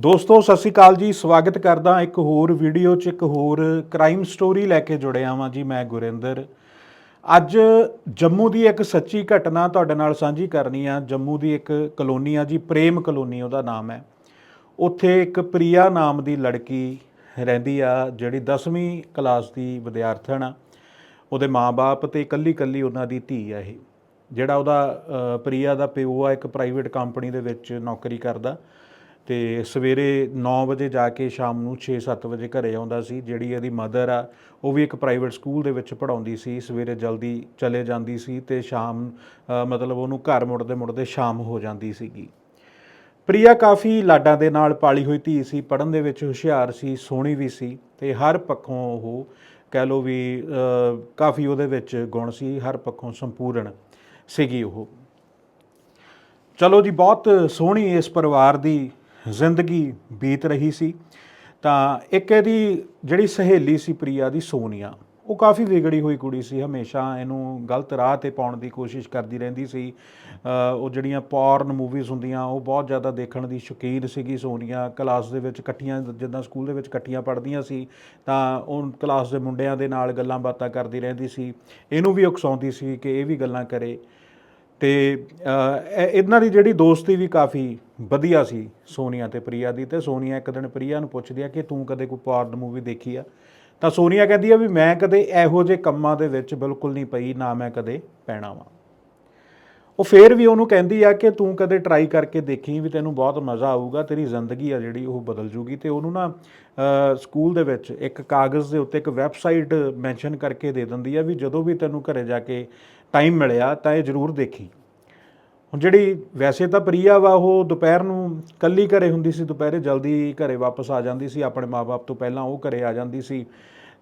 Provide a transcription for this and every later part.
ਦੋਸਤੋ ਸਤਿ ਸ਼੍ਰੀ ਅਕਾਲ ਜੀ। ਸਵਾਗਤ ਕਰਦਾ ਇੱਕ ਹੋਰ ਵੀਡੀਓ 'ਚ ਇੱਕ ਹੋਰ ਕ੍ਰਾਈਮ ਸਟੋਰੀ ਲੈ ਕੇ ਜੁੜਿਆ ਵਾਂ ਜੀ ਮੈਂ ਗੁਰਿੰਦਰ। ਅੱਜ ਜੰਮੂ ਦੀ ਇੱਕ ਸੱਚੀ ਘਟਨਾ ਤੁਹਾਡੇ ਨਾਲ ਸਾਂਝੀ ਕਰਨੀ ਆ। ਜੰਮੂ ਦੀ ਇੱਕ ਕਲੋਨੀ ਆ ਜੀ ਪ੍ਰੇਮ ਕਲੋਨੀ ਉਹਦਾ ਨਾਮ ਹੈ। ਉੱਥੇ ਇੱਕ ਪ੍ਰਿਆ ਨਾਮ ਦੀ ਲੜਕੀ ਰਹਿੰਦੀ ਆ ਜਿਹੜੀ 10ਵੀਂ ਕਲਾਸ ਦੀ ਵਿਦਿਆਰਥਣ ਆ। ਉਹਦੇ ਮਾਪੇ ਤੇ ਇਕੱਲੀ ਇਕੱਲੀ ਉਹਨਾਂ ਦੀ ਧੀ ਆ ਇਹ। ਜਿਹੜਾ ਉਹਦਾ ਅ, ਪ੍ਰਿਆ ਦਾ ਪਿਓ ਆ ਇੱਕ ਪ੍ਰਾਈਵੇਟ ਕੰਪਨੀ ਦੇ ਵਿੱਚ ਨੌਕਰੀ ਕਰਦਾ। ਤੇ ਸਵੇਰੇ 9 ਵਜੇ ਜਾ ਕੇ ਸ਼ਾਮ ਨੂੰ 6-7 ਵਜੇ ਘਰੇ ਆਉਂਦਾ ਸੀ, ਜਿਹੜੀ ਇਹਦੀ ਮਦਰ ਆ, ਉਹ ਵੀ ਇੱਕ ਪ੍ਰਾਈਵੇਟ ਸਕੂਲ ਦੇ ਵਿੱਚ ਪੜ੍ਹਾਉਂਦੀ ਸੀ, ਸਵੇਰੇ ਜਲਦੀ ਚਲੇ ਜਾਂਦੀ ਸੀ ਤੇ ਸ਼ਾਮ ਮਤਲਬ ਉਹਨੂੰ ਘਰ ਮੁੜਦੇ ਮੁੜਦੇ ਸ਼ਾਮ ਹੋ ਜਾਂਦੀ ਸੀਗੀ। ਪ੍ਰਿਆ ਕਾਫੀ ਲਾਡਾਂ ਦੇ ਨਾਲ ਪਾਲੀ ਹੋਈ ਧੀ ਸੀ ਪੜਨ ਦੇ ਵਿੱਚ ਹੁਸ਼ਿਆਰ ਸੀ, ਸੋਹਣੀ ਵੀ ਸੀ ਤੇ ਹਰ ਪੱਖੋਂ ਉਹ ਕਹਿ ਲੋ ਵੀ ਕਾਫੀ ਉਹਦੇ ਵਿੱਚ ਗੁਣ ਸੀ, ਹਰ ਪੱਖੋਂ ਸੰਪੂਰਨ ਸੀਗੀ ਉਹ। ਚਲੋ ਜੀ, ਬਹੁਤ ਸੋਹਣੀ ਇਸ ਪਰਿਵਾਰ ਦੀ ਜ਼ਿੰਦਗੀ ਬੀਤ ਰਹੀ ਸੀ, ਤਾਂ ਇੱਕ ਇਹਦੀ ਜਿਹੜੀ ਸਹੇਲੀ ਸੀ ਪ੍ਰਿਆ ਦੀ ਸੋਨੀਆ, ਉਹ ਕਾਫੀ ਵਿਗੜੀ ਹੋਈ ਕੁੜੀ ਸੀ, ਹਮੇਸ਼ਾ ਇਹਨੂੰ ਗਲਤ ਰਾਹ ਤੇ ਪਾਉਣ ਦੀ ਕੋਸ਼ਿਸ਼ ਕਰਦੀ ਰਹਿੰਦੀ ਸੀ। ਉਹ ਜਿਹੜੀਆਂ ਪੌਰਨ ਮੂਵੀਜ਼ ਹੁੰਦੀਆਂ, ਉਹ ਬਹੁਤ ਜ਼ਿਆਦਾ ਦੇਖਣ ਦੀ ਸ਼ੌਕੀਨ ਸੀਗੀ ਸੋਨੀਆ। ਕਲਾਸ ਦੇ ਵਿੱਚ ਇਕੱਠੀਆਂ, ਜਿੱਦਾਂ ਸਕੂਲ ਦੇ ਵਿੱਚ ਇਕੱਠੀਆਂ ਪੜ੍ਹਦੀਆਂ ਸੀ, ਤਾਂ ਉਹ ਕਲਾਸ ਦੇ ਮੁੰਡਿਆਂ ਦੇ ਨਾਲ ਗੱਲਾਂ ਬਾਤਾਂ ਕਰਦੀ ਰਹਿੰਦੀ ਸੀ। ਇਹਨੂੰ ਵੀ ਉਕਸਾਉਂਦੀ ਸੀ ਕਿ ਇਹ ਵੀ ਗੱਲਾਂ ਕਰੇ। ਤੇ ਇਹਨਾਂ ਦੀ ਜਿਹੜੀ ਦੋਸਤੀ ਵੀ ਕਾਫੀ ਵਧੀਆ ਸੀ ਸੋਨੀਆ ਤੇ ਪ੍ਰਿਆ ਦੀ ਤੇ ਸੋਨੀਆ ਇੱਕ ਦਿਨ ਪ੍ਰਿਆ ਨੂੰ ਪੁੱਛਦੀ ਆ ਕਿ ਤੂੰ ਕਦੇ ਕੋਈ ਪੌਰਨ ਮੂਵੀ ਦੇਖੀ ਆ? ਤਾਂ ਸੋਨੀਆ ਕਹਿੰਦੀ ਆ ਵੀ ਮੈਂ ਕਦੇ ਇਹੋ ਜਿਹੇ ਕੰਮਾਂ ਦੇ ਵਿੱਚ ਬਿਲਕੁਲ ਨਹੀਂ ਪਈ, ਨਾ ਮੈਂ ਕਦੇ ਪੈਣਾ ਵਾਂ। ਉਹ ਫੇਰ ਵੀ ਉਹਨੂੰ ਕਹਿੰਦੀ ਆ ਕਿ ਤੂੰ ਕਦੇ ਟਰਾਈ ਕਰਕੇ ਦੇਖੀ ਵੀ ਤੈਨੂੰ ਬਹੁਤ ਮਜ਼ਾ ਆਊਗਾ, ਤੇਰੀ ਜ਼ਿੰਦਗੀ ਆ ਜਿਹੜੀ ਉਹ ਬਦਲ ਜੂਗੀ। ਤੇ ਉਹਨੂੰ ਨਾ ਸਕੂਲ ਦੇ ਵਿੱਚ ਇੱਕ ਕਾਗਜ਼ ਦੇ ਉੱਤੇ ਇੱਕ ਵੈਬਸਾਈਟ ਮੈਂਸ਼ਨ ਕਰਕੇ ਦੇ ਦਿੰਦੀ ਆ ਵੀ ਜਦੋਂ ਵੀ ਤੈਨੂੰ ਘਰੇ ਜਾ ਕੇ ਟਾਈਮ ਮਿਲਿਆ ਤਾਂ ਇਹ ਜ਼ਰੂਰ ਦੇਖੀ। ਹੁਣ ਜਿਹੜੀ ਵੈਸੇ ਤਾਂ ਪ੍ਰਿਆ ਵਾ, ਉਹ ਦੁਪਹਿਰ ਨੂੰ ਕੱਲੀ ਘਰੇ ਹੁੰਦੀ ਸੀ, ਦੁਪਹਿਰੇ ਜਲਦੀ ਘਰੇ ਵਾਪਸ ਆ ਜਾਂਦੀ ਸੀ, ਆਪਣੇ ਮਾਪੇ ਤੋਂ ਪਹਿਲਾਂ ਉਹ ਘਰੇ ਆ ਜਾਂਦੀ ਸੀ।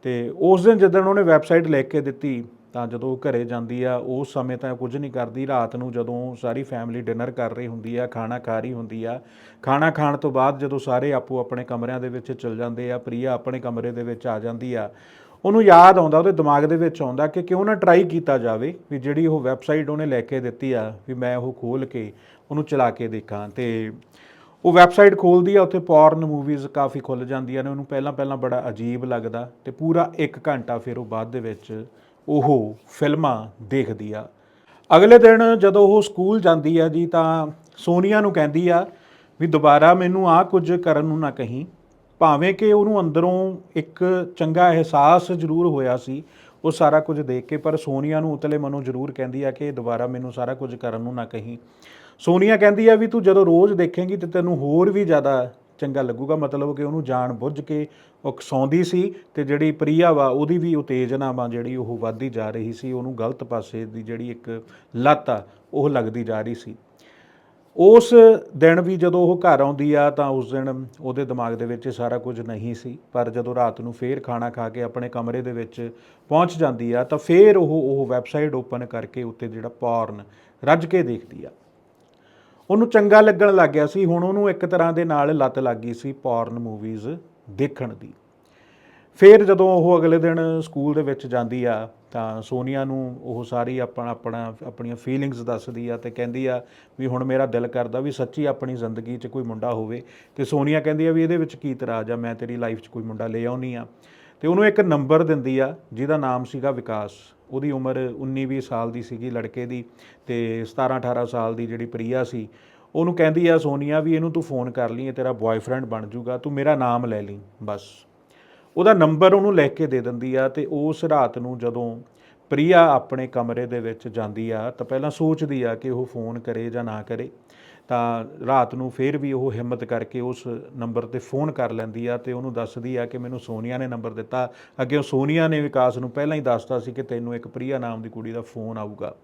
ਤੇ ਉਸ ਦਿਨ ਜਦੋਂ ਉਹਨੇ ਵੈਬਸਾਈਟ ਲਿਖ ਕੇ ਦਿੱਤੀ, ਤਾਂ ਜਦੋਂ ਉਹ ਘਰੇ ਜਾਂਦੀ ਆ, ਉਸ ਸਮੇਂ ਤਾਂ ਕੁਝ ਨਹੀਂ ਕਰਦੀ। ਰਾਤ ਨੂੰ ਜਦੋਂ ਸਾਰੀ ਫੈਮਿਲੀ ਡਿਨਰ ਕਰ ਰਹੀ ਹੁੰਦੀ ਆ, ਖਾਣਾ ਖਾ ਰਹੀ ਹੁੰਦੀ ਆ, ਖਾਣਾ ਖਾਣ ਤੋਂ ਬਾਅਦ ਜਦੋਂ ਸਾਰੇ ਆਪੋ ਆਪਣੇ ਕਮਰਿਆਂ ਦੇ ਵਿੱਚ ਚਲ ਜਾਂਦੇ ਆ, ਪ੍ਰਿਆ ਆਪਣੇ ਕਮਰੇ ਦੇ ਵਿੱਚ ਆ ਜਾਂਦੀ ਆ ਉਹਨੂੰ ਯਾਦ ਆਉਂਦਾ, ਉਹਦੇ ਦਿਮਾਗ ਦੇ ਵਿੱਚ ਆਉਂਦਾ ਕਿ ਕਿਉਂ ਨਾ ਟਰਾਈ ਕੀਤਾ ਜਾਵੇ ਵੀ ਜਿਹੜੀ ਉਹ ਵੈਬਸਾਈਟ ਉਹਨੇ ਲੈ ਕੇ ਦਿੱਤੀ ਆ, ਵੀ ਮੈਂ ਉਹ ਖੋਲ ਕੇ ਉਹਨੂੰ ਚਲਾ ਕੇ ਦੇਖਾਂ। ਤੇ ਉਹ ਵੈਬਸਾਈਟ ਖੋਲਦੀ ਆ, ਉੱਥੇ ਪੋਰਨ ਮੂਵੀਜ਼ ਕਾਫੀ ਖੁੱਲ ਜਾਂਦੀਆਂ ਨੇ, ਉਹਨੂੰ ਪਹਿਲਾਂ ਪਹਿਲਾਂ ਬੜਾ ਅਜੀਬ ਲੱਗਦਾ ਤੇ ਪੂਰਾ 1 ਘੰਟਾ ਫਿਰ ਉਹ ਬਾਅਦ ਦੇ ਵਿੱਚ ਉਹ ਫਿਲਮਾਂ ਦੇਖਦੀ ਆ। ਅਗਲੇ ਦਿਨ ਜਦੋਂ ਉਹ ਸਕੂਲ ਜਾਂਦੀ ਆ ਜੀ ਤਾਂ ਸੋਨੀਆ ਨੂੰ ਕਹਿੰਦੀ ਆ ਵੀ, ਦੁਬਾਰਾ ਮੈਨੂੰ ਆਹ ਕੁਝ ਕਰਨ ਨੂੰ ਨਾ ਕਹੀਂ। ਭਾਵੇਂ ਕਿ ਉਹਨੂੰ ਅੰਦਰੋਂ ਇੱਕ ਚੰਗਾ ਅਹਿਸਾਸ ਜ਼ਰੂਰ ਹੋਇਆ ਸੀ, ਉਹ ਸਾਰਾ ਕੁਝ ਦੇਖ ਕੇ, ਪਰ ਸੋਨੀਆ ਨੂੰ ਉਤਲੇ ਮਨੋਂ ਜ਼ਰੂਰ ਕਹਿੰਦੀ ਆ ਕਿ ਦੁਬਾਰਾ ਮੈਨੂੰ ਸਾਰਾ ਕੁਝ ਕਰਨ ਨੂੰ ਨਾ ਕਹੀਂ। ਸੋਨੀਆ ਕਹਿੰਦੀ ਆ ਵੀ ਤੂੰ ਜਦੋਂ ਰੋਜ਼ ਦੇਖੇਂਗੀ ਤੇ ਤੈਨੂੰ ਹੋਰ ਵੀ ਜ਼ਿਆਦਾ ਚੰਗਾ ਲੱਗੂਗਾ। ਮਤਲਬ ਕਿ ਉਹਨੂੰ ਜਾਣ ਬੁੱਝ ਕੇ ਉਕਸਾਉਂਦੀ ਸੀ ਤੇ ਜਿਹੜੀ ਪ੍ਰਿਆ ਵਾ, ਉਹਦੀ ਵੀ ਉਤੇਜਨਾ ਵਾ ਜਿਹੜੀ ਉਹ ਵੱਧਦੀ ਜਾ ਰਹੀ ਸੀ, ਉਹਨੂੰ ਗਲਤ ਪਾਸੇ ਦੀ ਜਿਹੜੀ ਇੱਕ ਲੱਤ ਆ, ਉਹ ਲੱਗਦੀ ਜਾ ਰਹੀ ਸੀ। ਉਸ ਦਿਨ ਵੀ ਜਦੋਂ ਉਹ ਘਰ ਆਉਂਦੀ ਆ ਤਾਂ ਉਸ ਦਿਨ ਉਹਦੇ ਦਿਮਾਗ ਦੇ ਵਿੱਚ ਇਹ ਸਾਰਾ ਕੁਝ ਨਹੀਂ ਸੀ। ਪਰ ਜਦੋਂ ਰਾਤ ਨੂੰ ਫੇਰ ਖਾਣਾ ਖਾ ਕੇ ਆਪਣੇ ਕਮਰੇ ਦੇ ਵਿੱਚ ਪਹੁੰਚ ਜਾਂਦੀ ਆ ਤਾਂ ਫੇਰ ਉਹ ਉਹ ਵੈਬਸਾਈਟ ਓਪਨ ਕਰਕੇ ਉੱਤੇ ਜਿਹੜਾ ਪੌਰਨ ਰੱਜ ਕੇ ਦੇਖਦੀ ਆ। ਉਹਨੂੰ ਚੰਗਾ ਲੱਗਣ ਲੱਗ ਗਿਆ ਸੀ। ਹੁਣ ਉਹਨੂੰ ਇੱਕ ਤਰ੍ਹਾਂ ਦੇ ਨਾਲ ਲੱਤ ਲੱਗ ਗਈ ਸੀ ਪੌਰਨ ਮੂਵੀਜ਼ ਦੇਖਣ ਦੀ। ਫਿਰ ਜਦੋਂ ਉਹ ਅਗਲੇ ਦਿਨ ਸਕੂਲ ਦੇ ਵਿੱਚ ਜਾਂਦੀ ਆ, ਤਾਂ ਸੋਨੀਆ ਨੂੰ ਉਹ ਸਾਰੀ ਆਪਣਾ ਆਪਣਾ, ਆਪਣੀਆਂ ਫੀਲਿੰਗਸ ਦੱਸਦੀ ਆ ਤੇ ਕਹਿੰਦੀ ਆ ਵੀ ਹੁਣ ਮੇਰਾ ਦਿਲ ਕਰਦਾ ਵੀ ਸੱਚੀ ਆਪਣੀ ਜ਼ਿੰਦਗੀ 'ਚ ਕੋਈ ਮੁੰਡਾ ਹੋਵੇ। ਤੇ ਸੋਨੀਆ ਕਹਿੰਦੀ ਆ ਵੀ ਇਹਦੇ ਵਿੱਚ ਕੀ ਇਤਰਾਜ਼ ਆ, ਮੈਂ ਤੇਰੀ ਲਾਈਫ 'ਚ ਕੋਈ ਮੁੰਡਾ ਲੈ ਆਉਣੀ ਆ। ਤੇ ਉਹਨੂੰ ਇੱਕ ਨੰਬਰ ਦਿੰਦੀ ਆ, ਜਿਹਦਾ ਨਾਮ ਸੀਗਾ ਵਿਕਾਸ। ਉਹਦੀ ਉਮਰ 19-20 ਸਾਲ ਦੀ ਸੀਗੀ ਲੜਕੇ ਦੀ ਤੇ 17-18 ਸਾਲ ਦੀ ਜਿਹੜੀ ਪ੍ਰਿਆ ਸੀ। ਉਹਨੂੰ ਕਹਿੰਦੀ ਆ, ਸੋਨੀਆ ਵੀ ਇਹਨੂੰ ਤੂੰ ਫੋਨ ਕਰ ਲਈ, ਇਹ ਤੇਰਾ ਬॉयਫ੍ਰੈਂਡ ਬਣ ਜਾਊਗਾ ਤੂੰ ਮੇਰਾ ਨਾਮ ਲੈ ਲਈ, ਬਸ। ਉਹਦਾ ਨੰਬਰ ਉਹਨੂੰ ਲੈ ਕੇ ਦੇ ਦਿੰਦੀ ਆ ਤੇ ਉਸ ਰਾਤ ਨੂੰ ਜਦੋਂ ਪ੍ਰਿਆ ਆਪਣੇ ਕਮਰੇ ਦੇ ਵਿੱਚ ਜਾਂਦੀ ਆ ਤਾਂ ਪਹਿਲਾਂ ਸੋਚਦੀ ਆ ਕਿ ਉਹ ਫੋਨ ਕਰੇ ਜਾਂ ਨਾ ਕਰੇ, ਤਾਂ ਰਾਤ ਨੂੰ ਫੇਰ ਵੀ ਉਹ ਹਿੰਮਤ ਕਰਕੇ ਉਸ ਨੰਬਰ ਤੇ ਫੋਨ ਕਰ ਲੈਂਦੀ ਆ ਤੇ ਉਹਨੂੰ ਦੱਸਦੀ ਆ ਕਿ ਮੈਨੂੰ ਸੋਨੀਆ ਨੇ ਨੰਬਰ ਦਿੱਤਾ। ਅੱਗੇ ਉਹ ਸੋਨੀਆ ਨੇ ਵਿਕਾਸ ਨੂੰ ਪਹਿਲਾਂ ਹੀ ਦੱਸਤਾ ਸੀ ਕਿ ਤੈਨੂੰ ਇੱਕ ਪ੍ਰਿਆ ਨਾਮ ਦੀ ਕੁੜੀ ਦਾ ਫੋਨ ਆਊਗਾ।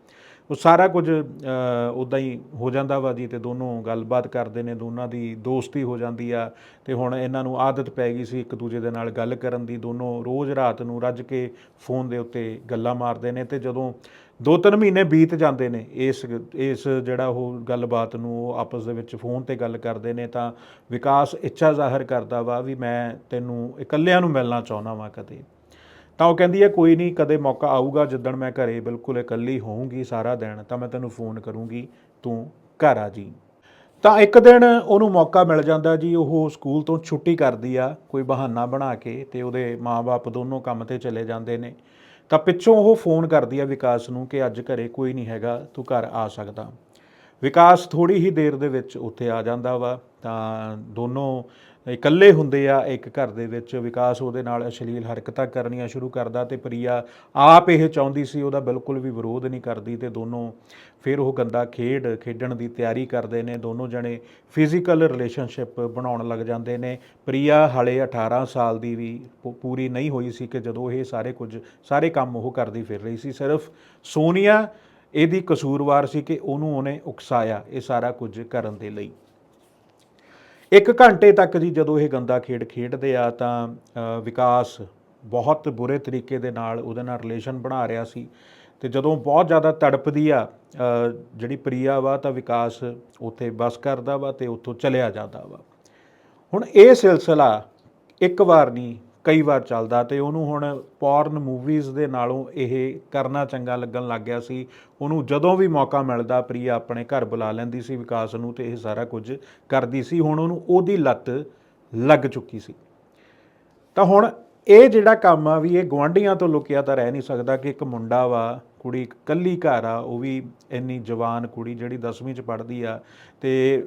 ਉਹ ਸਾਰਾ ਕੁਝ ਉਦਾਂ ਹੀ ਹੋ ਜਾਂਦਾ ਵਾ ਜੀ ਤੇ ਦੋਨੋਂ ਗੱਲਬਾਤ ਕਰਦੇ ਨੇ, ਦੋਨਾਂ ਦੀ ਦੋਸਤੀ ਹੋ ਜਾਂਦੀ ਆ ਤੇ ਹੁਣ ਇਹਨਾਂ ਨੂੰ ਆਦਤ ਪੈ ਗਈ ਸੀ ਇੱਕ ਦੂਜੇ ਦੇ ਨਾਲ ਗੱਲ ਕਰਨ ਦੀ, ਦੋਨੋਂ ਰੋਜ਼ ਰਾਤ ਨੂੰ ਰੱਜ ਕੇ ਫੋਨ ਦੇ ਉੱਤੇ ਗੱਲਾਂ ਮਾਰਦੇ ਨੇ ਤੇ ਜਦੋਂ ਦੋ ਤਿੰਨ ਮਹੀਨੇ ਬੀਤ ਜਾਂਦੇ ਨੇ, ਇਸ ਇਸ ਜਿਹੜਾ ਉਹ ਗੱਲਬਾਤ ਨੂੰ ਉਹ ਆਪਸ ਦੇ ਵਿੱਚ ਫੋਨ ਤੇ ਗੱਲ ਕਰਦੇ ਨੇ ਤਾਂ ਵਿਕਾਸ ਇੱਛਾ ਜ਼ਾਹਰ ਕਰਦਾ ਵਾ ਵੀ ਮੈਂ ਤੈਨੂੰ ਇਕੱਲਿਆਂ ਨੂੰ ਮਿਲਣਾ ਚਾਹੁੰਦਾ ਵਾਂ ਕਦੇ। ਤਾਂ ਉਹ ਕਹਿੰਦੀ ਹੈ, ਕੋਈ ਨਹੀਂ, ਕਦੇ ਮੌਕਾ ਆਊਗਾ, ਜਿੱਦਣ ਮੈਂ ਘਰੇ ਬਿਲਕੁਲ ਇਕੱਲੀ ਹੋਊਂਗੀ ਸਾਰਾ ਦਿਨ, ਤਾਂ ਮੈਂ ਤੈਨੂੰ ਫੋਨ ਕਰੂੰਗੀ, ਤੂੰ ਘਰ ਆ ਜੀ। ਤਾਂ ਇੱਕ ਦਿਨ ਉਹਨੂੰ ਮੌਕਾ ਮਿਲ ਜਾਂਦਾ ਜੀ, ਉਹ ਸਕੂਲ ਤੋਂ ਛੁੱਟੀ ਕਰਦੀ ਆ, ਕੋਈ ਬਹਾਨਾ ਬਣਾ ਕੇ ਤੇ ਉਹਦੇ ਮਾਪੇ ਦੋਨੋਂ ਕੰਮ ਤੇ ਚਲੇ ਜਾਂਦੇ ਨੇ। ਤਾਂ ਪਿੱਛੋਂ ਉਹ ਫੋਨ ਕਰਦੀ ਆ ਵਿਕਾਸ ਨੂੰ ਕਿ ਅੱਜ ਘਰੇ ਕੋਈ ਨਹੀਂ ਹੈਗਾ, ਤੂੰ ਘਰ ਆ ਸਕਦਾ। ਵਿਕਾਸ ਥੋੜੀ ਹੀ ਦੇਰ ਦੇ ਵਿੱਚ ਉੱਥੇ ਆ ਜਾਂਦਾ ਵਾ, ਤਾਂ ਦੋਨੋਂ ਇਕੱਲੇ ਹੁੰਦੇ ਆ, ਇੱਕ ਘਰ ਦੇ ਵਿੱਚ ਵਿਕਾਸ ਉਹਦੇ ਨਾਲ ਅਸ਼ਲੀਲ ਹਰਕਤਾਂ ਕਰਨੀਆਂ ਸ਼ੁਰੂ ਕਰਦਾ ਤੇ ਪ੍ਰਿਆ ਆਪ ਇਹ ਚਾਹੁੰਦੀ ਸੀ, ਉਹਦਾ ਬਿਲਕੁਲ ਵੀ ਵਿਰੋਧ ਨਹੀਂ ਕਰਦੀ ਤੇ ਦੋਨੋਂ ਫਿਰ ਉਹ ਗੰਦਾ ਖੇਡ ਖੇਡਣ ਦੀ ਤਿਆਰੀ ਕਰਦੇ ਨੇ, ਦੋਨੋਂ ਜਣੇ ਫਿਜ਼ੀਕਲ ਰਿਲੇਸ਼ਨਸ਼ਿਪ ਬਣਾਉਣ ਲੱਗ ਜਾਂਦੇ ਨੇ। ਪ੍ਰਿਆ ਹਾਲੇ 18 ਸਾਲ ਦੀ ਵੀ ਪੂਰੀ ਨਹੀਂ ਹੋਈ ਸੀ ਕਿ ਜਦੋਂ ਇਹ ਸਾਰੇ ਕੁਝ, ਸਾਰੇ ਕੰਮ ਉਹ ਕਰਦੀ ਫਿਰ ਰਹੀ ਸੀ। ਸਿਰਫ ਸੋਨੀਆ ਇਹਦੀ ਕਸੂਰਵਾਰ ਸੀ ਕਿ ਉਹਨੂੰ ਉਹਨੇ ਉਕਸਾਇਆ ਇਹ ਸਾਰਾ ਕੁਝ ਕਰਨ ਦੇ ਲਈ। ਇੱਕ ਘੰਟੇ ਤੱਕ ਜੀ ਜਦੋਂ ਇਹ ਗੰਦਾ ਖੇਡ ਖੇਡਦੇ ਆ ਤਾਂ ਵਿਕਾਸ ਬਹੁਤ ਬੁਰੇ ਤਰੀਕੇ ਦੇ ਨਾਲ ਉਹਦੇ ਨਾਲ ਰਿਲੇਸ਼ਨ ਬਣਾ ਰਿਹਾ ਸੀ। ਤੇ ਜਦੋਂ ਬਹੁਤ ਜ਼ਿਆਦਾ ਤੜਪਦੀ ਆ ਜਿਹੜੀ ਪ੍ਰਿਆ ਵਾ ਤਾਂ ਵਿਕਾਸ ਉੱਥੇ ਬਸ ਕਰਦਾ ਵਾ ਤੇ ਉੱਥੋਂ ਚਲਿਆ ਜਾਂਦਾ ਵਾ। ਹੁਣ ਇਹ ਸਿਲਸਿਲਾ ਇੱਕ ਵਾਰ ਨਹੀਂ ਕਈ ਵਾਰ ਚੱਲਦਾ ਤੇ ਉਹਨੂੰ ਹੁਣ ਪੌਰਨ ਮੂਵੀਜ਼ ਦੇ ਨਾਲੋਂ ਇਹ ਕਰਨਾ ਚੰਗਾ ਲੱਗਣ ਲੱਗ ਗਿਆ ਸੀ। ਉਹਨੂੰ ਜਦੋਂ ਵੀ ਮੌਕਾ ਮਿਲਦਾ ਪ੍ਰਿਆ ਆਪਣੇ ਘਰ ਬੁਲਾ ਲੈਂਦੀ ਸੀ ਵਿਕਾਸ ਨੂੰ ਤੇ ਇਹ ਸਾਰਾ ਕੁਝ ਕਰਦੀ ਸੀ। ਹੁਣ ਉਹਨੂੰ ਉਹਦੀ ਲੱਤ ਲੱਗ ਚੁੱਕੀ ਸੀ। ਤਾਂ ਹੁਣ ਇਹ ਜਿਹੜਾ ਕੰਮ ਆ ਵੀ ਇਹ ਗਵਾਂਢੀਆਂ ਤੋਂ ਲੁਕਿਆ ਤਾਂ ਰਹਿ ਨਹੀਂ ਸਕਦਾ ਕਿ ਇੱਕ ਮੁੰਡਾ ਵਾ, ਕੁੜੀ ਇਕੱਲੀ ਘਰ ਆ, ਉਹ ਵੀ ਇੰਨੀ ਜਵਾਨ ਕੁੜੀ ਜਿਹੜੀ 10ਵੀਂ ਚ ਪੜ੍ਹਦੀ ਆ ਤੇ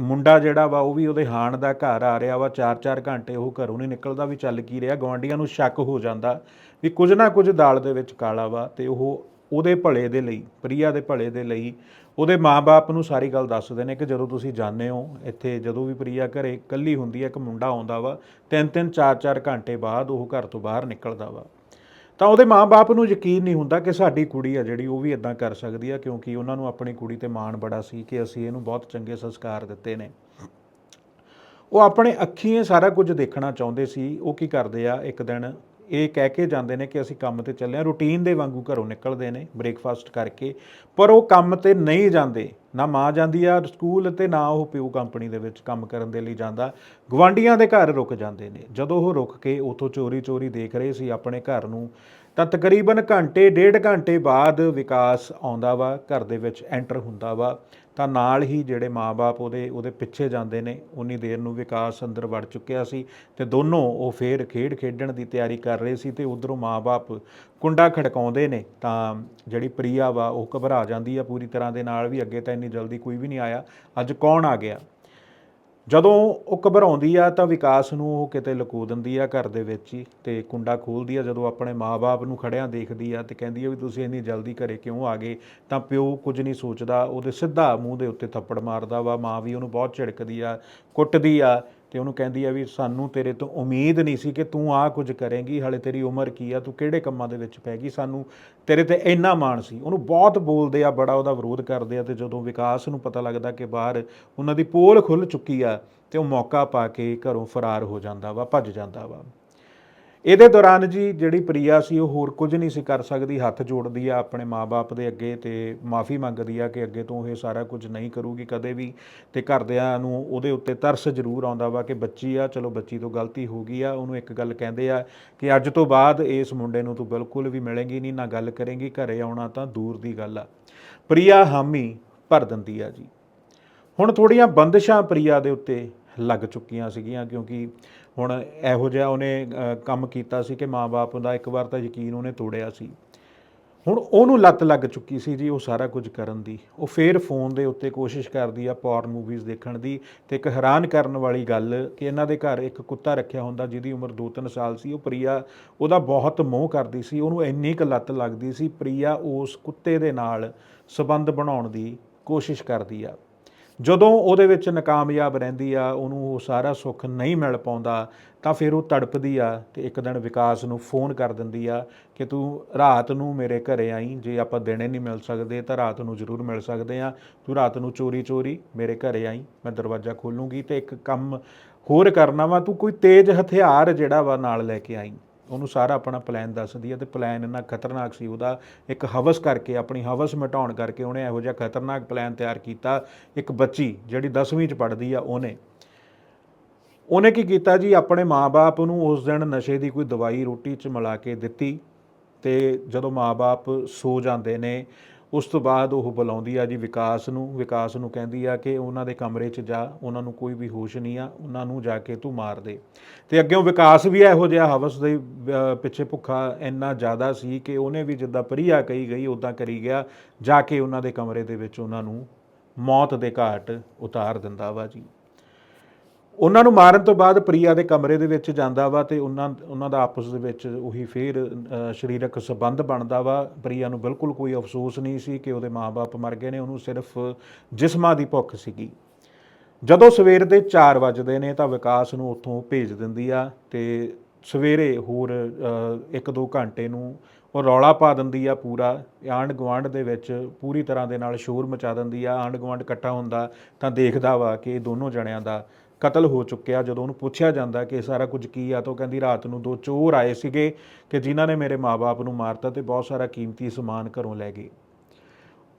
ਮੁੰਡਾ ਜਿਹੜਾ ਵਾ, ਉਹ ਵੀ ਉਹਦੇ ਹਾਣ ਦਾ ਘਰ ਆ ਰਿਹਾ ਵਾ 4-4 ਘੰਟੇ ਉਹ ਘਰੋਂ ਨਹੀਂ ਨਿਕਲਦਾ, ਵੀ ਚੱਲ ਕੀ ਰਿਹਾ। ਗਵਾਂਢੀਆਂ ਨੂੰ ਸ਼ੱਕ ਹੋ ਜਾਂਦਾ ਵੀ ਕੁਝ ਨਾ ਕੁਝ ਦਾਲ ਦੇ ਵਿੱਚ ਕਾਲਾ ਵਾ ਤੇ ਉਹ ਉਹਦੇ ਭਲੇ ਦੇ ਲਈ, ਪ੍ਰਿਆ ਦੇ ਭਲੇ ਦੇ ਲਈ ਉਹਦੇ ਮਾਪੇ ਨੂੰ ਸਾਰੀ ਗੱਲ ਦੱਸਦੇ ਨੇ ਕਿ ਜਦੋਂ ਤੁਸੀਂ ਜਾਂਦੇ ਹੋ ਇੱਥੇ, ਜਦੋਂ ਵੀ ਪ੍ਰਿਆ ਘਰੇ ਇਕੱਲੀ ਹੁੰਦੀ ਹੈ, ਇੱਕ ਮੁੰਡਾ ਆਉਂਦਾ ਵਾ ਤਿੰਨ ਤਿੰਨ ਚਾਰ ਚਾਰ ਘੰਟੇ ਬਾਅਦ ਉਹ ਘਰ ਤੋਂ ਬਾਹਰ ਨਿਕਲਦਾ ਵਾ। ਤਾਂ ਉਹਦੇ ਮਾਪੇ ਨੂੰ ਯਕੀਨ ਨਹੀਂ ਹੁੰਦਾ ਕਿ ਸਾਡੀ ਕੁੜੀ ਆ ਜਿਹੜੀ ਉਹ ਵੀ ਇਦਾਂ ਕਰ ਸਕਦੀ ਆ, ਕਿਉਂਕਿ ਉਹਨਾਂ ਨੂੰ ਆਪਣੀ ਕੁੜੀ ਤੇ ਮਾਣ ਬੜਾ ਸੀ ਕਿ ਅਸੀਂ ਇਹਨੂੰ ਬਹੁਤ ਚੰਗੇ ਸੰਸਕਾਰ ਦਿੱਤੇ ਨੇ। ਉਹ ਆਪਣੇ ਅੱਖੀਂ ਇਹ ਸਾਰਾ ਕੁਝ ਦੇਖਣਾ ਚਾਹੁੰਦੇ ਸੀ, ਉਹ ਕੀ ਕਰਦੇ ਆ, ਇੱਕ ਦਿਨ ਇਹ ਕਹਿ ਕੇ ਜਾਂਦੇ ਨੇ ਕਿ ਅਸੀਂ ਕੰਮ ਤੇ ਚੱਲੇ ਆ ਰੂਟੀਨ ਦੇ ਵਾਂਗੂ ਘਰੋਂ ਨਿਕਲਦੇ ਨੇ ਬ੍ਰੇਕਫਾਸਟ ਕਰਕੇ, ਪਰ ਉਹ ਕੰਮ ਤੇ ਨਹੀਂ ਜਾਂਦੇ। ਨਾ ਮਾਂ ਜਾਂਦੀ ਆ ਸਕੂਲ ਤੇ ਨਾ ਉਹ ਪਿਓ ਕੰਪਨੀ ਦੇ ਵਿੱਚ ਕੰਮ ਕਰਨ ਦੇ ਲਈ ਜਾਂਦਾ। ਗਵਾਂਡੀਆਂ ਦੇ ਘਰ ਰੁਕ ਜਾਂਦੇ ਨੇ। ਜਦੋਂ ਉਹ ਰੁਕ ਕੇ ਉਥੋਂ ਚੋਰੀ ਚੋਰੀ ਦੇਖ ਰਹੇ ਸੀ ਆਪਣੇ ਘਰ ਨੂੰ, ਤਾਂ ਤਕਰੀਬਨ ਘੰਟੇ, ਡੇਢ ਘੰਟੇ ਬਾਅਦ ਵਿਕਾਸ ਆਉਂਦਾ ਵਾ, ਘਰ ਦੇ ਵਿੱਚ ਐਂਟਰ ਹੁੰਦਾ ਵਾ। ਤਾਂ ਨਾਲ ਹੀ ਜਿਹੜੇ ਮਾਪੇ ਉਹਦੇ ਉਹਦੇ ਪਿੱਛੇ ਜਾਂਦੇ ਨੇ, ਉਨੀ ਦੇਰ ਨੂੰ ਵਿਕਾਸ ਅੰਦਰ ਵੜ ਚੁੱਕਿਆ ਸੀ ਤੇ ਦੋਨੋਂ ਉਹ ਫੇਰ ਖੇਡ ਖੇਡਣ ਦੀ ਤਿਆਰੀ ਕਰ ਰਹੇ ਸੀ ਤੇ ਉਧਰੋਂ ਮਾਪੇ ਕੁੰਡਾ ਖੜਕਾਉਂਦੇ ਨੇ ਤਾਂ ਜਿਹੜੀ ਪ੍ਰਿਆ ਵਾ ਉਹ ਘਬਰਾ ਜਾਂਦੀ ਆ ਪੂਰੀ ਤਰ੍ਹਾਂ ਦੇ ਨਾਲ ਵੀ ਅੱਗੇ ਤਾਂ ਇੰਨੀ ਜਲਦੀ ਕੋਈ ਵੀ ਨਹੀਂ ਆਇਆ। ਅੱਜ ਕੌਣ ਆ ਗਿਆ? ਜਦੋਂ ਉਹ ਘਬਰਾਉਂਦੀ ਆ ਤਾਂ ਵਿਕਾਸ ਨੂੰ ਉਹ ਕਿਤੇ ਲੁਕੋ ਦਿੰਦੀ ਆ ਘਰ ਦੇ ਵਿੱਚ ਹੀ ਤੇ ਕੁੰਡਾ ਖੋਲਦੀ ਆ ਜਦੋਂ ਆਪਣੇ ਮਾਪੇ ਨੂੰ ਖੜਿਆਂ ਦੇਖਦੀ ਆ ਤੇ ਕਹਿੰਦੀ ਆ ਵੀ ਤੁਸੀਂ ਇੰਨੀ ਜਲਦੀ ਘਰੇ ਕਿਉਂ ਆ ਗਏ? ਤਾਂ ਪਿਓ ਕੁਝ ਨਹੀਂ ਸੋਚਦਾ, ਉਹਦੇ ਸਿੱਧਾ ਮੂੰਹ ਦੇ ਉੱਤੇ ਥੱਪੜ ਮਾਰਦਾ ਵਾ, ਮਾਂ ਵੀ ਉਹਨੂੰ ਬਹੁਤ ਝਿੜਕਦੀ ਆ, ਕੁੱਟਦੀ ਆ। ਤੇ ਉਹਨੂੰ ਕਹਿੰਦੀ ਆ ਵੀ ਸਾਨੂੰ ਤੇਰੇ ਤੋਂ ਉਮੀਦ ਨਹੀਂ ਸੀ ਕਿ ਤੂੰ ਆਹ ਕੁਝ ਕਰੇਂਗੀ, ਹਲੇ ਤੇਰੀ ਉਮਰ ਕੀ ਆ, ਤੂੰ ਕਿਹੜੇ ਕੰਮਾਂ ਦੇ ਵਿੱਚ ਪੈ ਗਈ? ਸਾਨੂੰ ਤੇਰੇ ਤੇ ਇੰਨਾ ਮਾਣ ਸੀ। ਉਹਨੂੰ ਬਹੁਤ ਬੋਲਦੇ ਆ, ਬੜਾ ਉਹਦਾ ਵਿਰੋਧ ਕਰਦੇ ਆ ਤੇ ਜਦੋਂ ਵਿਕਾਸ ਨੂੰ ਪਤਾ ਲੱਗਦਾ ਕਿ ਬਾਹਰ ਉਹਨਾਂ ਦੀ ਪੋਲ ਖੁੱਲ ਚੁੱਕੀ ਆ ਤੇ ਉਹ ਮੌਕਾ ਪਾ ਕੇ ਘਰੋਂ ਫਰਾਰ ਹੋ ਜਾਂਦਾ ਵਾ, ਭੱਜ ਜਾਂਦਾ ਵਾ। ਇਹਦੇ ਦੌਰਾਨ ਜੀ ਜਿਹੜੀ ਪ੍ਰਿਆ ਸੀ, ਉਹ ਹੋਰ ਕੁਝ ਨਹੀਂ ਸੀ ਕਰ ਸਕਦੀ, ਹੱਥ ਜੋੜਦੀ ਆ ਆਪਣੇ ਮਾਪੇ ਦੇ ਅੱਗੇ ਤੇ ਮਾਫੀ ਮੰਗਦੀ ਆ ਕਿ ਅੱਗੇ ਤੋਂ ਇਹ ਸਾਰਾ ਕੁਝ ਨਹੀਂ ਕਰੂਗੀ ਕਦੇ ਵੀ ਤੇ ਘਰਦਿਆਂ ਨੂੰ ਉਹਦੇ ਉੱਤੇ ਤਰਸ ਜ਼ਰੂਰ ਆਉਂਦਾ ਵਾ ਕਿ ਬੱਚੀ ਆ, ਚਲੋ ਬੱਚੀ ਤੋਂ ਗਲਤੀ ਹੋ ਗਈ ਆ, ਉਹਨੂੰ ਇੱਕ ਗੱਲ ਕਹਿੰਦੇ ਆ ਕਿ ਅੱਜ ਤੋਂ ਬਾਅਦ ਇਸ ਮੁੰਡੇ ਨੂੰ ਤੂੰ ਬਿਲਕੁਲ ਵੀ ਮਿਲੇਂਗੀ ਨਹੀਂ, ਨਾ ਗੱਲ ਕਰੇਂਗੀ, ਘਰੇ ਆਉਣਾ ਤਾਂ ਦੂਰ ਦੀ ਗੱਲ ਆ। ਪ੍ਰਿਆ ਹਾਮੀ ਭਰ ਦਿੰਦੀ ਆ ਜੀ। ਹੁਣ ਥੋੜੀਆਂ ਬੰਦਸ਼ਾਂ ਪ੍ਰਿਆ ਦੇ ਉੱਤੇ ਲੱਗ ਚੁੱਕੀਆਂ ਸੀਗੀਆਂ ਕਿਉਂਕਿ ਹੁਣ ਇਹੋ ਜਿਹਾ ਉਹਨੇ ਕੰਮ ਕੀਤਾ ਸੀ ਕਿ ਮਾਪੇ ਦਾ ਇੱਕ ਵਾਰ ਤਾਂ ਯਕੀਨ ਉਹਨੇ ਤੋੜਿਆ ਸੀ। ਹੁਣ ਉਹਨੂੰ ਲੱਤ ਲੱਗ ਚੁੱਕੀ ਸੀ ਜੀ ਉਹ ਸਾਰਾ ਕੁਝ ਕਰਨ ਦੀ। ਉਹ ਫੇਰ ਫੋਨ ਦੇ ਉੱਤੇ ਕੋਸ਼ਿਸ਼ ਕਰਦੀ ਆ ਪੌਰਨ ਮੂਵੀਜ਼ ਦੇਖਣ ਦੀ ਤੇ ਇੱਕ ਹੈਰਾਨ ਕਰਨ ਵਾਲੀ ਗੱਲ ਕਿ ਇਹਨਾਂ ਦੇ ਘਰ ਇੱਕ ਕੁੱਤਾ ਰੱਖਿਆ ਹੁੰਦਾ ਜਿਹਦੀ ਉਮਰ 2-3 ਸਾਲ ਸੀ, ਉਹ ਪ੍ਰਿਆ ਉਹਦਾ ਬਹੁਤ ਮੋਹ ਕਰਦੀ ਸੀ, ਉਹਨੂੰ ਇੰਨੀ ਕੁ ਲੱਤ ਲੱਗਦੀ ਸੀ, ਪ੍ਰਿਆ ਉਸ ਕੁੱਤੇ ਦੇ ਨਾਲ ਸਬੰਧ ਬਣਾਉਣ ਦੀ ਕੋਸ਼ਿਸ਼ ਕਰਦੀ ਆ। ਜਦੋਂ ਉਹਦੇ ਵਿੱਚ ਨਾਕਾਮਯਾਬ ਰਹਿੰਦੀ ਆ, ਉਹਨੂੰ ਉਹ ਸਾਰਾ ਸੁੱਖ ਨਹੀਂ ਮਿਲ ਪਾਉਂਦਾ, ਤਾਂ ਫਿਰ ਉਹ ਤੜਪਦੀ ਆ ਤੇ ਇੱਕ ਦਿਨ ਵਿਕਾਸ ਨੂੰ ਫੋਨ ਕਰ ਦਿੰਦੀ ਆ ਕਿ ਤੂੰ ਰਾਤ ਨੂੰ ਮੇਰੇ ਘਰੇ ਆਈ, ਜੇ ਆਪਾਂ ਦਿਨੇ ਨਹੀਂ ਮਿਲ ਸਕਦੇ ਤਾਂ ਰਾਤ ਨੂੰ ਜ਼ਰੂਰ ਮਿਲ ਸਕਦੇ ਆ। ਤੂੰ ਰਾਤ ਨੂੰ ਚੋਰੀ ਚੋਰੀ ਮੇਰੇ ਘਰੇ ਆਈ, ਮੈਂ ਦਰਵਾਜ਼ਾ ਖੋਲੂੰਗੀ ਤੇ ਇੱਕ ਕੰਮ ਹੋਰ ਕਰਨਾ ਵਾ, ਤੂੰ ਕੋਈ ਤੇਜ਼ ਹਥਿਆਰ ਜਿਹੜਾ ਵਾ ਨਾਲ ਲੈ ਕੇ ਆਈ। ਉਹਨੂੰ ਸਾਰਾ ਆਪਣਾ ਪਲਾਨ ਦੱਸਦੀ ਹੈ ਤੇ ਪਲਾਨ ਇੰਨਾ ਖਤਰਨਾਕ ਸੀ, ਉਹਦਾ ਇੱਕ ਹਵਸ ਕਰਕੇ, ਆਪਣੀ ਹਵਸ ਮਿਟਾਉਣ ਕਰਕੇ ਉਹਨੇ ਇਹੋ ਜਿਹਾ ਖਤਰਨਾਕ ਪਲਾਨ ਤਿਆਰ ਕੀਤਾ, ਇੱਕ ਬੱਚੀ ਜਿਹੜੀ 10ਵੀਂ ਚ ਪੜ੍ਹਦੀ ਆ ਉਹਨੇ। ਉਹਨੇ ਕੀ ਕੀਤਾ ਜੀ, ਆਪਣੇ ਮਾਪੇ ਨੂੰ ਉਸ ਦਿਨ ਨਸ਼ੇ ਦੀ ਕੋਈ ਦਵਾਈ ਰੋਟੀ ਚ ਮਿਲਾ ਕੇ ਦਿੱਤੀ ਤੇ ਜਦੋਂ ਮਾਪੇ ਸੋ ਜਾਂਦੇ ਨੇ ਉਸ ਤੋਂ ਬਾਅਦ ਉਹ ਬੁਲਾਉਂਦੀ ਆ ਜੀ ਵਿਕਾਸ ਨੂੰ ਵਿਕਾਸ ਨੂੰ ਕਹਿੰਦੀ ਆ ਕਿ ਉਹਨਾਂ ਦੇ ਕਮਰੇ 'ਚ ਜਾ, ਉਹਨਾਂ ਨੂੰ ਕੋਈ ਵੀ ਹੋਸ਼ ਨਹੀਂ ਆ, ਉਹਨਾਂ ਨੂੰ ਜਾ ਕੇ ਤੂੰ ਮਾਰ ਦੇ। ਤੇ ਅੱਗੇੋਂ ਵਿਕਾਸ ਵੀ ਇਹੋ ਜਿਹਾ ਹਵਸ ਦੇ ਪਿੱਛੇ ਭੁੱਖਾ ਇੰਨਾ ਜ਼ਿਆਦਾ ਸੀ ਕਿ ਉਹਨੇ ਵੀ ਜਿੱਦਾਂ ਪਰੀਆ ਕਹੀ ਗਈ ਉਦਾਂ ਕਰੀ ਗਿਆ, ਜਾ ਕੇ ਉਹਨਾਂ ਦੇ ਕਮਰੇ ਦੇ ਵਿੱਚ ਉਹਨਾਂ ਨੂੰ ਮੌਤ ਦੇ ਘਾਟ ਉਤਾਰ ਦਿੰਦਾ ਵਾ ਜੀ। ਉਹਨਾਂ ਨੂੰ ਮਾਰਨ ਤੋਂ ਬਾਅਦ ਪ੍ਰਿਆ ਦੇ ਕਮਰੇ ਦੇ ਵਿੱਚ ਜਾਂਦਾ ਵਾ ਤੇ ਉਹਨਾਂ ਉਹਨਾਂ ਦਾ ਆਪਸ ਦੇ ਵਿੱਚ ਉਹੀ ਫੇਰ ਸਰੀਰਕ ਸੰਬੰਧ ਬਣਦਾ ਵਾ। ਪ੍ਰਿਆ ਨੂੰ ਬਿਲਕੁਲ ਕੋਈ ਅਫਸੋਸ ਨਹੀਂ ਸੀ ਕਿ ਉਹਦੇ ਮਾਪੇ ਮਰ ਗਏ ਨੇ, ਉਹਨੂੰ ਸਿਰਫ ਜਿਸਮਾਂ ਦੀ ਭੁੱਖ ਸੀਗੀ। ਜਦੋਂ ਸਵੇਰ ਦੇ 4 ਵਜਦੇ ਨੇ ਤਾਂ ਵਿਕਾਸ ਨੂੰ ਉੱਥੋਂ ਭੇਜ ਦਿੰਦੀ ਆ ਤੇ ਸਵੇਰੇ ਹੋਰ 1-2 ਘੰਟੇ ਨੂੰ ਉਹ ਰੌਲਾ ਪਾ ਦਿੰਦੀ ਆ ਪੂਰਾ। ਆਂਢ ਗੁਆਂਢ ਦੇ ਵਿੱਚ ਪੂਰੀ ਤਰ੍ਹਾਂ ਦੇ ਨਾਲ ਸ਼ੋਰ ਮਚਾ ਦਿੰਦੀ ਆ। ਆਂਢ ਗੁਆਂਢ ਇਕੱਠਾ ਹੁੰਦਾ ਤਾਂ ਦੇਖਦਾ ਵਾ ਕਿ ਦੋਨੋਂ ਜਣਿਆਂ ਦਾ ਕਤਲ ਹੋ ਚੁੱਕਿਆ। ਜਦੋਂ ਉਹਨੂੰ ਪੁੱਛਿਆ ਜਾਂਦਾ ਕਿ ਇਹ ਸਾਰਾ ਕੁਝ ਕੀ ਆ ਤਾਂ ਉਹ ਕਹਿੰਦੀ, ਰਾਤ ਨੂੰ ਦੋ ਚੋਰ ਆਏ ਸੀਗੇ ਕਿ ਜਿਨ੍ਹਾਂ ਨੇ ਮੇਰੇ ਮਾਪੇ ਨੂੰ ਮਾਰਤਾ ਤੇ ਬਹੁਤ ਸਾਰਾ ਕੀਮਤੀ ਸਮਾਨ ਘਰੋਂ ਲੈ ਗਏ।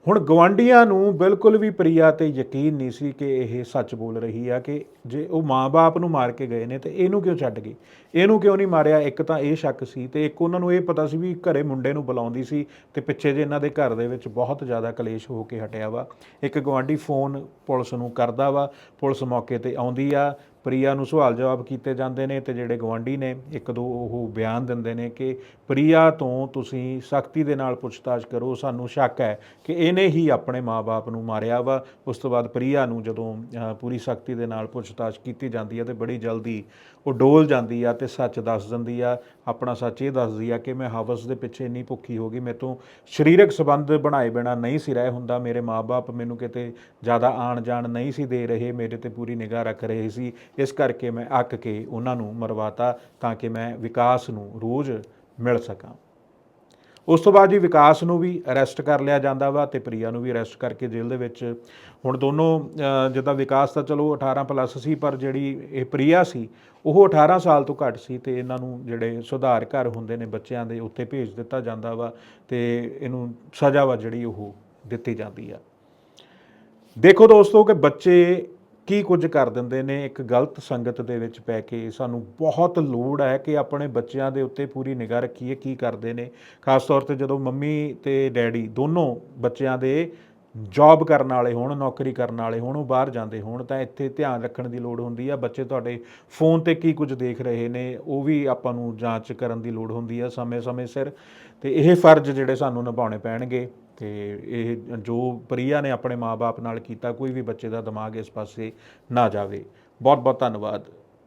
ਹੁਣ ਗਵਾਂਡੀਆਂ ਨੂੰ ਬਿਲਕੁਲ ਵੀ ਪ੍ਰਿਆ ਤੇ ਯਕੀਨ ਨਹੀਂ ਸੀ ਕਿ ਇਹ ਸੱਚ ਬੋਲ ਰਹੀ ਆ ਕਿ ਜੇ ਉਹ ਮਾਂ-ਬਾਪ ਨੂੰ ਮਾਰ ਕੇ ਗਏ ਨੇ ਤੇ ਇਹਨੂੰ ਕਿਉਂ ਛੱਡ ਗਈ ਇਹਨੂੰ ਕਿਉਂ ਨਹੀਂ ਮਾਰਿਆ? ਇੱਕ ਤਾਂ ਇਹ ਸ਼ੱਕ ਸੀ ਤੇ ਇੱਕ ਉਹਨਾਂ ਨੂੰ ਇਹ ਪਤਾ ਸੀ ਵੀ ਘਰੇ ਮੁੰਡੇ ਨੂੰ ਬੁਲਾਉਂਦੀ ਸੀ ਤੇ ਪਿੱਛੇ ਜੇ ਇਹਨਾਂ ਦੇ ਘਰ ਦੇ ਵਿੱਚ ਬਹੁਤ ਜ਼ਿਆਦਾ ਕਲੇਸ਼ ਹੋ ਕੇ ਹਟਿਆ ਵਾ। ਇੱਕ ਗਵਾਂਡੀ ਫੋਨ ਪੁਲਿਸ ਨੂੰ ਕਰਦਾ ਵਾ, ਪੁਲਿਸ ਮੌਕੇ ਤੇ ਆਉਂਦੀ ਆ ਪ੍ਰਿਆ ਨੂੰ ਸਵਾਲ ਜਵਾਬ ਕੀਤੇ ਜਾਂਦੇ ਨੇ ਤੇ ਜਿਹੜੇ ਗਵਾਂਢੀ ਨੇ, ਇੱਕ ਦੋ ਉਹ ਬਿਆਨ ਦਿੰਦੇ ਨੇ ਕਿ ਪ੍ਰਿਆ ਤੋਂ ਤੁਸੀਂ ਸਖਤੀ ਦੇ ਨਾਲ ਪੁੱਛਤਾਛ ਕਰੋ, ਸਾਨੂੰ ਸ਼ੱਕ ਹੈ ਕਿ ਇਹਨੇ ਹੀ ਆਪਣੇ ਮਾਪੇ ਨੂੰ ਮਾਰਿਆ ਵਾ। ਉਸ ਤੋਂ ਬਾਅਦ ਪ੍ਰਿਆ ਨੂੰ ਜਦੋਂ ਪੂਰੀ ਸਖਤੀ ਦੇ ਨਾਲ ਪੁੱਛਤਾਛ ਕੀਤੀ ਜਾਂਦੀ ਹੈ ਤੇ ਬੜੀ ਜਲਦੀ ਉਹ ਡੋਲ ਜਾਂਦੀ ਆ ਤੇ ਸੱਚ ਦੱਸ ਦਿੰਦੀ ਆ ਆਪਣਾ ਸੱਚ ਇਹ ਦੱਸਦੀ ਆ ਕਿ ਮੈਂ ਹਵਸ ਦੇ ਪਿੱਛੇ ਇੰਨੀ ਭੁੱਖੀ ਹੋ ਗਈ, ਮੇਰੇ ਤੋਂ ਸਰੀਰਕ ਸੰਬੰਧ ਬਣਾਏ ਬਿਨਾ ਨਹੀਂ ਸੀ ਰਹਿ ਹੁੰਦਾ, ਮੇਰੇ ਮਾਪੇ ਮੈਨੂੰ ਕਿਤੇ ਜ਼ਿਆਦਾ ਆਣ ਜਾਣ ਨਹੀਂ ਸੀ ਦੇ ਰਹੇ, ਮੇਰੇ ਤੇ ਪੂਰੀ ਨਿਗਾਹ ਰੱਖ ਰਹੇ ਸੀ, ਇਸ ਕਰਕੇ ਮੈਂ ਅੱਕ ਕੇ ਉਹਨਾਂ ਨੂੰ ਮਰਵਾਤਾ ਤਾਂ ਕਿ ਮੈਂ ਵਿਕਾਸ ਨੂੰ ਰੋਜ਼ ਮਿਲ ਸਕਾਂ। ਉਸ ਤੋਂ ਬਾਅਦ ਜੀ ਵਿਕਾਸ ਨੂੰ ਵੀ ਅਰੈਸਟ ਕਰ ਲਿਆ ਜਾਂਦਾ ਵਾ ਤੇ ਪ੍ਰਿਆ ਨੂੰ ਵੀ ਅਰੈਸਟ ਕਰਕੇ ਜੇਲ੍ਹ ਦੇ ਵਿੱਚ। ਹੁਣ ਦੋਨੋਂ ਜਿੱਦਾਂ ਵਿਕਾਸ ਤਾਂ ਚਲੋ 18 ਪਲੱਸ ਸੀ, ਪਰ ਜਿਹੜੀ ਇਹ ਪ੍ਰਿਆ ਸੀ, ਉਹ 18 ਸਾਲ ਤੋਂ ਘੱਟ ਸੀ ਤੇ ਇਹਨਾਂ ਨੂੰ ਜਿਹੜੇ ਸੁਧਾਰ ਘਰ ਹੁੰਦੇ ਨੇ ਬੱਚਿਆਂ ਦੇ ਉੱਤੇ ਭੇਜ ਦਿੱਤਾ ਜਾਂਦਾ ਵਾ ਤੇ ਇਹਨੂੰ ਸਜ਼ਾ ਵਾ ਜਿਹੜੀ ਉਹ ਦਿੱਤੀ ਜਾਂਦੀ ਆ। ਦੇਖੋ ਦੋਸਤੋ ਕਿ ਬੱਚੇ ਕੀ ਕੁਝ ਕਰ ਦਿੰਦੇ ਨੇ, ਇੱਕ ਗਲਤ ਸੰਗਤ ਦੇ ਵਿੱਚ ਪੈ ਕੇ ਸਾਨੂੰ ਬਹੁਤ ਲੋੜ ਹੈ ਕਿ ਆਪਣੇ ਬੱਚਿਆਂ ਦੇ ਉੱਤੇ ਪੂਰੀ ਨਿਗਾਹ ਰੱਖੀਏ ਕੀ ਕਰਦੇ ਨੇ। ਖਾਸ ਤੌਰ ਤੇ ਜਦੋਂ ਮੰਮੀ ਤੇ ਡੈਡੀ ਦੋਨੋਂ ਬੱਚਿਆਂ ਦੇ ਜੌਬ ਕਰਨ ਵਾਲੇ ਹੋਣ, ਨੌਕਰੀ ਕਰਨ ਵਾਲੇ ਹੋਣ, ਉਹ ਬਾਹਰ ਜਾਂਦੇ ਹੋਣ, ਤਾਂ ਇੱਥੇ ਧਿਆਨ ਰੱਖਣ ਦੀ ਲੋੜ ਹੁੰਦੀ ਆ। ਬੱਚੇ ਤੁਹਾਡੇ ਫੋਨ ਤੇ ਕੀ ਕੁਝ ਦੇਖ ਰਹੇ ਨੇ, ਉਹ ਵੀ ਆਪਾਂ ਨੂੰ ਜਾਂਚ ਕਰਨ ਦੀ ਲੋੜ ਹੁੰਦੀ ਆ ਸਮੇਂ-ਸਮੇਂ ਸਿਰ। ਤੇ ਇਹ ਫਰਜ਼ ਜਿਹੜੇ ਸਾਨੂੰ ਨਿਭਾਉਣੇ ਪੈਣਗੇ। ਤੇ ਇਹ ਜੋ ਪ੍ਰਿਆ ਨੇ ਆਪਣੇ ਮਾਪੇ ਨਾਲ ਕੀਤਾ, ਕੋਈ ਵੀ ਬੱਚੇ ਦਾ ਦਿਮਾਗ ਇਸ ਪਾਸੇ ਨਾ ਜਾਵੇ। ਬਹੁਤ ਬਹੁਤ ਧੰਨਵਾਦ।